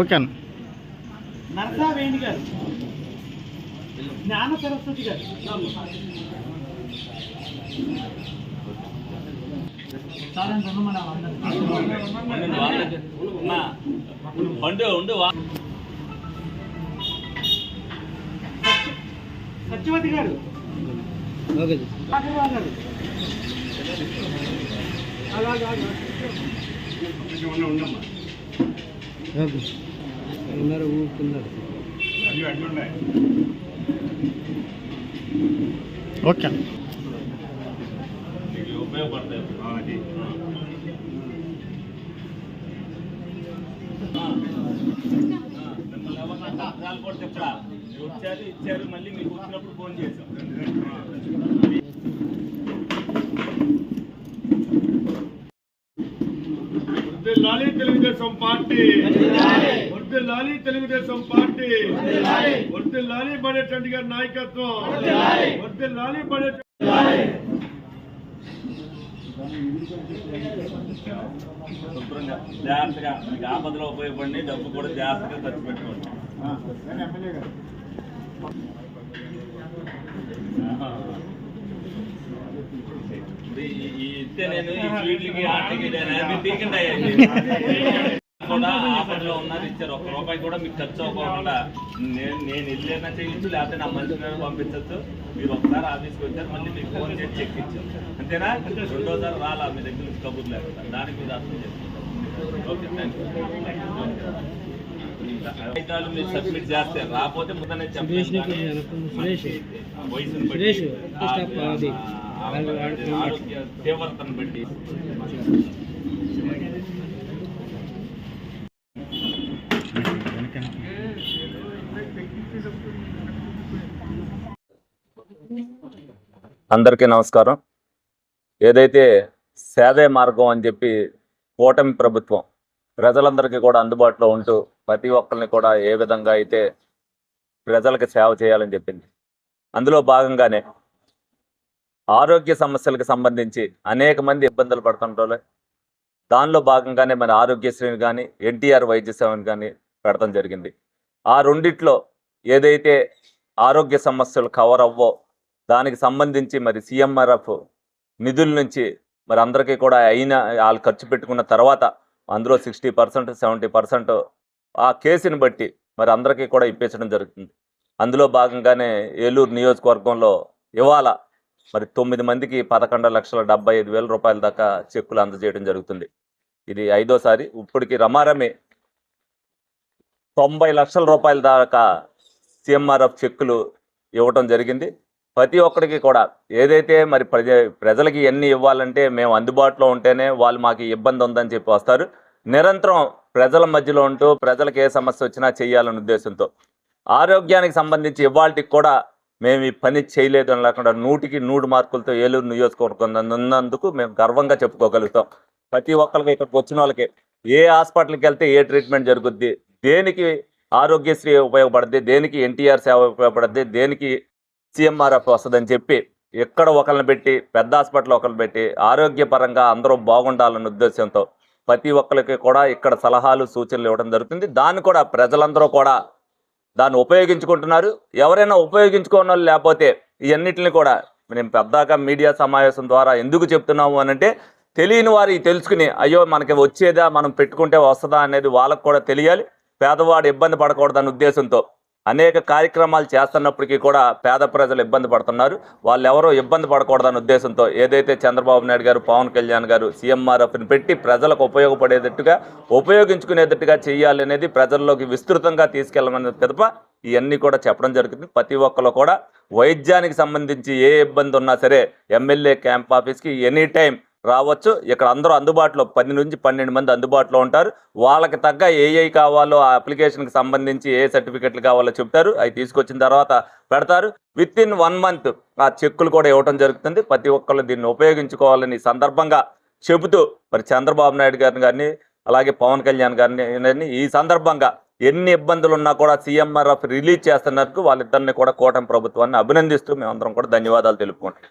Okay అన్న. నరసా వేణి గారు. జ్ఞాన సరస్వతి గారు. మన ఉండు ఉండు వా- సత్యవతి గారు. అలాగే అలాగే. ఉన్నారు ఊరుకున్నారు. ఓకే. ఉపయోగపడతాయి మిమ్మల్ని ఎవరినన్నా అర్థాలు కూడా చెప్పరా వచ్చారు ఇచ్చారు మళ్ళీ మీకు వచ్చినప్పుడు ఫోన్ చేశాం లాలి తెలుగుదేశం పార్టీ. వడ్డు లాలి తెలుగుదేశం పార్టీ. వడ్డు లాలి బడేటండి గారి నాయకత్వం. వడ్డు లాలి బడే శుభ్రంగా జాగ్రత్తగా మీకు ఆపదలో ఉపయోగపడి డబ్బు కూడా జాగ్రత్తగా ఖర్చు పెట్టుకోండి. ఇస్తే నేను ఈ స్వీట్లకి అన్ని తీకండి కూడా ఆఫర్లో ఉన్నారు ఇచ్చారు. ఒక్క రూపాయి కూడా మీకు ఖర్చు అవ్వకుండా నేను నేను వెళ్ళేనా చేయొచ్చు లేకపోతే నా మనిషి మీద పంపించచ్చు. మీరు ఒకసారి ఆఫీస్కి వచ్చారు మళ్ళీ మీకు ఫోన్ చేసి చెక్ ఇచ్చారు. అంతేనా? రెండోసారి రాలా మీ దగ్గర నుంచి కబుర్లు లేకుండా. దానికి మీరు అర్థం చేసుకోండి. ఓకే థ్యాంక్ కాగితాలు మీరు సబ్మిట్ చేస్తే రాకపోతే ముందనే చెప్పండి. కొంచెం సురేష్. వయసుని బట్టి సురేష్, ఆ- ఫస్ట్ ఆఫ్ అది. ఆ- వాడు- వాడు- ఆరోగ్య తీవ్రతను బట్టి అందరికీ నమస్కారం. ఏదైతే సేదే మార్గం అని చెప్పి కూటమి ప్రభుత్వం ప్రజలందరికీ కూడా అందుబాటులో ఉంటూ ప్రతి ఒక్కరిని కూడా ఏ విధంగా అయితే ప్రజలకు సేవ చేయాలని చెప్పింది. అందులో భాగంగానే ఆరోగ్య సమస్యలకు సంబంధించి అనేక మంది ఇబ్బందులు పడుతుంటారు. దానిలో భాగంగానే మన ఆరోగ్యశ్రీని కానీ ఎన్టీఆర్ వైద్య సేవని కానీ పెడతం జరిగింది. ఆ రెండిట్లో ఏదైతే ఆరోగ్య సమస్యలు కవర్ అవ్వో దానికి సంబంధించి మరి సీఎంఆర్ఎఫ్ నిధుల నుంచి మరి అందరికీ కూడా అయిన వాళ్ళు ఖర్చు పెట్టుకున్న తర్వాత అందులో సిక్స్టీ పర్సెంట్ సెవెంటీ పర్సెంట్ ఆ కేసుని బట్టి మరి అందరికీ కూడా ఇప్పించడం జరుగుతుంది. అందులో భాగంగానే ఏలూరు నియోజకవర్గంలో ఇవాళ మరి తొమ్మిది మందికి పదకొండు లక్షల డెబ్బై ఐదు వేల రూపాయల దాకా చెక్కులు అందజేయడం జరుగుతుంది. ఇది ఐదోసారి. ఇప్పటికి రమారమి తొంభై లక్షల రూపాయల దాకా సిఎంఆర్ఎఫ్ చెక్కులు ఇవ్వటం జరిగింది. ప్రతి ఒక్కరికి కూడా ఏదైతే మరి ప్రజ ప్రజలకి ఎన్ని ఇవ్వాలంటే మేము అందుబాటులో ఉంటేనే వాళ్ళు మాకు ఇబ్బంది ఉందని చెప్పి వస్తారు. నిరంతరం ప్రజల మధ్యలో ఉంటూ ప్రజలకు ఏ సమస్య వచ్చినా చేయాలనే ఉద్దేశంతో. ఆరోగ్యానికి సంబంధించి ఇవాళకి కూడా మేము ఈ పని చేయలేదు అని లేకుండా నూటికి నూరు మార్కులతో ఏలూరు నియోజకవర్గం ఉన్నందుకు మేము గర్వంగా చెప్పుకోగలుగుతాం. ప్రతి ఒక్కరికి ఇక్కడికి వచ్చిన వాళ్ళకి ఏ హాస్పిటల్కి వెళ్తే ఏ ట్రీట్మెంట్ జరుగుద్ది? దేనికి ఆరోగ్యశ్రీ ఉపయోగపడుద్ది? దేనికి ఎన్టీఆర్ సేవ ఉపయోగపడుద్ది? దేనికి సిఎంఆర్ఎఫ్ వస్తుందని చెప్పి ఎక్కడ ఒకరిని పెట్టి పెద్ద హాస్పిటల్ ఒకరిని పెట్టి ఆరోగ్యపరంగా అందరూ బాగుండాలన్న ఉద్దేశంతో ప్రతి ఒక్కరికి కూడా ఇక్కడ సలహాలు సూచనలు ఇవ్వడం జరుగుతుంది. దాన్ని కూడా ప్రజలందరూ కూడా దాన్ని ఉపయోగించుకుంటున్నారు. ఎవరైనా ఉపయోగించుకోని వాళ్ళు లేకపోతే ఇవన్నిటిని కూడా మేము పెద్దాక మీడియా సమావేశం ద్వారా ఎందుకు చెప్తున్నాము అని అంటే తెలియని వారి తెలుసుకుని అయ్యో మనకి వచ్చేదా మనం పెట్టుకుంటే వస్తుందా అనేది వాళ్ళకు కూడా తెలియాలి. పేదవాడు ఇబ్బంది పడకూడదన్న ఉద్దేశంతో అనేక కార్యక్రమాలు చేస్తున్నప్పటికీ కూడా పేద ప్రజలు ఇబ్బంది పడుతున్నారు. వాళ్ళు ఎవరో ఇబ్బంది పడకూడదనే ఉద్దేశంతో ఏదైతే చంద్రబాబు నాయుడు గారు పవన్ కళ్యాణ్ గారు సీఎంఆర్ఎఫ్ని పెట్టి ప్రజలకు ఉపయోగపడేటట్టుగా ఉపయోగించుకునేటట్టుగా చేయాలి అనేది ప్రజల్లోకి విస్తృతంగా తీసుకెళ్ళమని పిదప ఇవన్నీ కూడా చెప్పడం జరుగుతుంది. ప్రతి ఒక్కరు కూడా వైద్యానికి సంబంధించి ఏ ఇబ్బంది ఉన్నా సరే ఎమ్మెల్యే క్యాంప్ ఆఫీస్కి ఎనీ టైం రావచ్చు. ఇక్కడ అందరూ అందుబాటులో పది నుంచి పన్నెండు మంది అందుబాటులో ఉంటారు. వాళ్ళకి తగ్గ ఏ ఏ కావాలో ఆ అప్లికేషన్కి సంబంధించి ఏ సర్టిఫికెట్లు కావాలో చెప్తారు. అవి తీసుకొచ్చిన తర్వాత పెడతారు. విత్ ఇన్ వన్ మంత్ ఆ చెక్కులు కూడా ఇవ్వడం జరుగుతుంది. ప్రతి ఒక్కళ్ళు దీన్ని ఉపయోగించుకోవాలని సందర్భంగా చెబుతూ మరి చంద్రబాబు నాయుడు గారిని కానీ అలాగే పవన్ కళ్యాణ్ గారిని ఈ సందర్భంగా ఎన్ని ఇబ్బందులు ఉన్నా కూడా సీఎంఆర్ఎఫ్ రిలీజ్ చేస్తున్నందుకు వాళ్ళిద్దరిని కూడా కూటమి ప్రభుత్వాన్ని అభినందిస్తూ మేమందరం కూడా ధన్యవాదాలు తెలుపుకుంటాం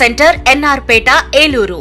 సెంటర్ ఎన్ఆర్పేట ఏలూరు.